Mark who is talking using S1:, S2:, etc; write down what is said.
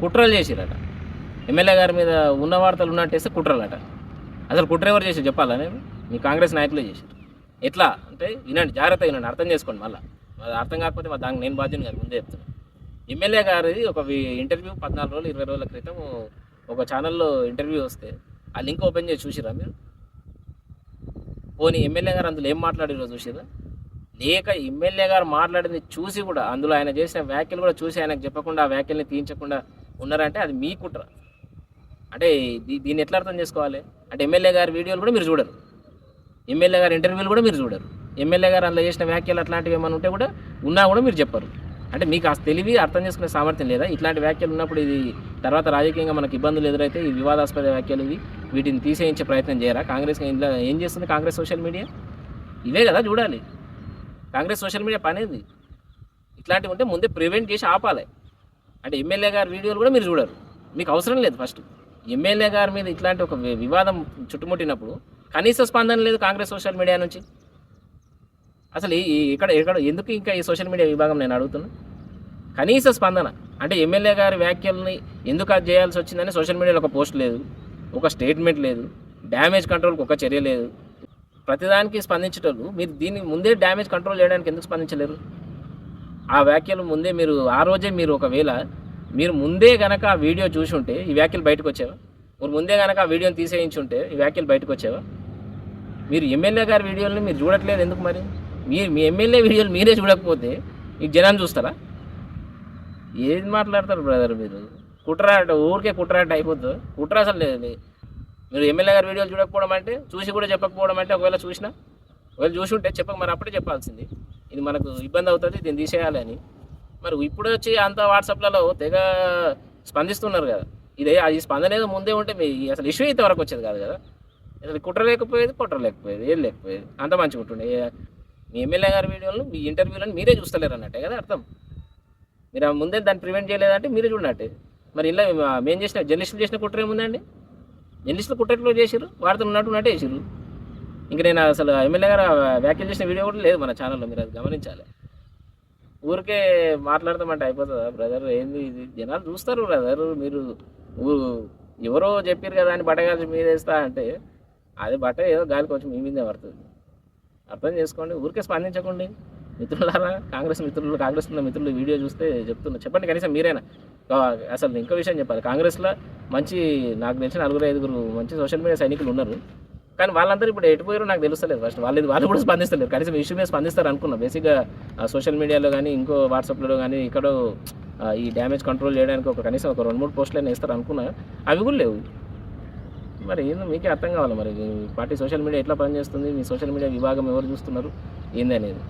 S1: కుట్రలు చేసిరట. ఎమ్మెల్యే గారి మీద ఉన్న వార్తలు ఉన్నట్టేస్తే కుట్రలట. అసలు కుట్ర ఎవరు చేసి చెప్పాలా నేను మీ కాంగ్రెస్ నాయకులే చేశారు ఎట్లా? అంటే వినండి జాగ్రత్త వినండి అర్థం చేసుకోండి మళ్ళీ. అది అర్థం కాకపోతే మా దానికి నేను బాధ్యత గారు ముందే చెప్తున్నాను ఎమ్మెల్యే గారిది ఒక ఇంటర్వ్యూ పద్నాలుగు రోజులు ఇరవై రోజుల క్రితం ఒక ఛానల్లో ఇంటర్వ్యూ వస్తే ఆ లింక్ ఓపెన్ చేసి చూసిరా మీరు? పోనీ ఎమ్మెల్యే గారు అందులో ఏం మాట్లాడారో చూసిరా? లేక ఎమ్మెల్యే గారు మాట్లాడింది చూసి కూడా అందులో ఆయన చేసిన వ్యాఖ్యలు కూడా చూసి ఆయనకు చెప్పకుండా ఆ వ్యాఖ్యల్ని తీయించకుండా ఉన్నారంటే అది మీ కుట్ర. అంటే దీ- దీన్ని ఎట్లా అర్థం చేసుకోవాలి? అంటే ఎమ్మెల్యే గారి వీడియోలు కూడా మీరు చూడరు. ఎమ్మెల్యే గారి ఇంటర్వ్యూలు కూడా మీరు చూడరు. ఎమ్మెల్యే గారు అందులో చేసిన వ్యాఖ్యలు అట్లాంటివి ఏమైనా ఉంటే కూడా ఉన్నా కూడా మీరు చెప్పరు. అంటే మీకు ఆ తెలివి అర్థం చేసుకునే సామర్థ్యం లేదా? ఇట్లాంటి వ్యాఖ్యలు ఉన్నప్పుడు ఇది తర్వాత రాజకీయంగా మనకు ఇబ్బందులు ఎదురైతే ఈ వివాదాస్పద వ్యాఖ్యలు ఇవి వీటిని తీసేయించే ప్రయత్నం చేయరా? కాంగ్రెస్ ఇంట్లో ఏం చేస్తుంది కాంగ్రెస్ సోషల్ మీడియా? ఇవే కదా చూడాలి. కాంగ్రెస్ సోషల్ మీడియా పనేది. ఇట్లాంటివి ఉంటే ముందే ప్రివెంట్ చేసి ఆపాలి. అంటే ఎమ్మెల్యే గారి వీడియోలు కూడా మీరు చూడరు. మీకు అవసరం లేదు ఫస్ట్. ఎమ్మెల్యే గారి మీద ఇట్లాంటి ఒక వివాదం చుట్టుముట్టినప్పుడు కనీస స్పందన లేదు కాంగ్రెస్ సోషల్ మీడియా నుంచి. అసలు ఈ ఇక్కడ ఇక్కడ ఎందుకు ఇంకా ఈ సోషల్ మీడియా విభాగం నేను అడుగుతున్నా? కనీస స్పందన. అంటే ఎమ్మెల్యే గారి వ్యాఖ్యల్ని ఎందుకు అది చేయాల్సి వచ్చిందని సోషల్ మీడియాలో ఒక పోస్ట్ లేదు. ఒక స్టేట్మెంట్ లేదు. డ్యామేజ్ కంట్రోల్కి ఒక చర్య లేదు. ప్రతిదానికి స్పందించేటోళ్ళు మీరు దీన్ని ముందే డ్యామేజ్ కంట్రోల్ చేయడానికి ఎందుకు స్పందించలేరు? ఆ వ్యాఖ్యలు ముందే మీరు ఆ రోజే మీరు ఒకవేళ మీరు ముందే గనక ఆ వీడియో చూసి ఉంటే ఈ వ్యాఖ్యలు బయటకు వచ్చేవా మీరు ముందే గనక ఆ వీడియోని తీసేయించి ఉంటే ఈ వ్యాఖ్యలు బయటకు వచ్చేవా మీరు ఎమ్మెల్యే గారి వీడియోని మీరు చూడట్లేదు ఎందుకు మరి? మీరు మీ ఎమ్మెల్యే వీడియోలు మీరే చూడకపోతే ఈ జనాన్ని చూస్తారా? ఏది మాట్లాడతారు బ్రదర్ మీరు? కుట్రాట ఊరికే కుట్రాట అయిపోతుంది కుట్ర అసలు లేదు మీరు ఎమ్మెల్యే గారి వీడియోలు చూడకపోవడం అంటే చూసి కూడా చెప్పకపోవడం అంటే ఒకవేళ చూసినా ఒకవేళ చూసి ఉంటే చెప్పక మరి అప్పుడే చెప్పాల్సింది. ఇది మనకు ఇబ్బంది అవుతుంది దీన్ని తీసేయాలి అని. మరి ఇప్పుడు వచ్చి అంత వాట్సాప్లలో తెగ స్పందిస్తున్నారు కదా. ఇదే అది స్పందన ఏదో ముందే ఉంటే మీ అసలు ఇష్యూ అయితే వరకు వచ్చేది కాదు కదా. అసలు కుట్ర లేకపోయేది కుట్ర లేకపోయేది ఏం లేకపోయేది. అంత మంచిగా ఉంటుండే. మీ ఎమ్మెల్యే గారి వీడియోలను మీ ఇంటర్వ్యూలను మీరే చూస్తలేరు అన్నట్టే కదా అర్థం. మీరు ఆ ముందే దాన్ని ప్రివెంట్ చేయలేదంటే మీరే చూడనట్టే. మరి ఇలా మేము చేసిన జర్నలిస్టులు చేసిన కుట్ర ఏముందండి? జర్నలిస్టులు కుట్రట్లో చేసిరు వార్తలు ఉన్నట్టు ఉన్నట్టే చేసిరు ఇంక నేను అసలు ఎమ్మెల్యే గారు వ్యాఖ్యలు చేసిన వీడియో కూడా లేదు మన ఛానల్లో మీరు అది గమనించాలి. ఊరికే మాట్లాడతామంటే అయిపోతుందా బ్రదర్ ఏంది ఇది? జనాలు చూస్తారు బ్రదర్ మీరు ఎవరో చెప్పారు కదా అని బట్టగాల్చి మీద అంటే అది బట్ట ఏదో గాలి కొంచెం మీ మీదే పడుతుంది. అర్థం చేసుకోండి ఊరికే స్పందించకండి. మిత్రులారా కాంగ్రెస్ మిత్రులు కాంగ్రెస్ ఉన్న మిత్రులు వీడియో చూస్తే చెప్తున్నా. చెప్పండి కనీసం మీరైనా. అసలు ఇంకో విషయం చెప్పాలి. కాంగ్రెస్లో మంచి నాకు తెలిసిన నలుగురు ఐదుగురు మంచి సోషల్ మీడియా సైనికులు ఉన్నారు. కానీ వాళ్ళందరూ ఇప్పుడు ఎటుపోయారో నాకు తెలుస్తలేదు ఫస్ట్ వాళ్ళు వాళ్ళు కూడా స్పందిస్తలేరు. కనీసం ఇష్యూ మీద స్పందిస్తారు అనుకున్నా. బేసిక్గా సోషల్ మీడియాలో కానీ ఇంకో వాట్సాప్లో కానీ ఇక్కడ ఈ డ్యామేజ్ కంట్రోల్ చేయడానికి ఒక కనీసం ఒక రెండు మూడు పోస్టులు అయినా ఇస్తారు అనుకున్నా. అవి కూడా లేవు. మరి ఏందో మీకే అర్థం కావాలి మరి. పార్టీ సోషల్ మీడియా ఎట్లా పనిచేస్తుంది? మీ సోషల్ మీడియా విభాగం ఎవరు చూస్తున్నారు? ఏందనేది.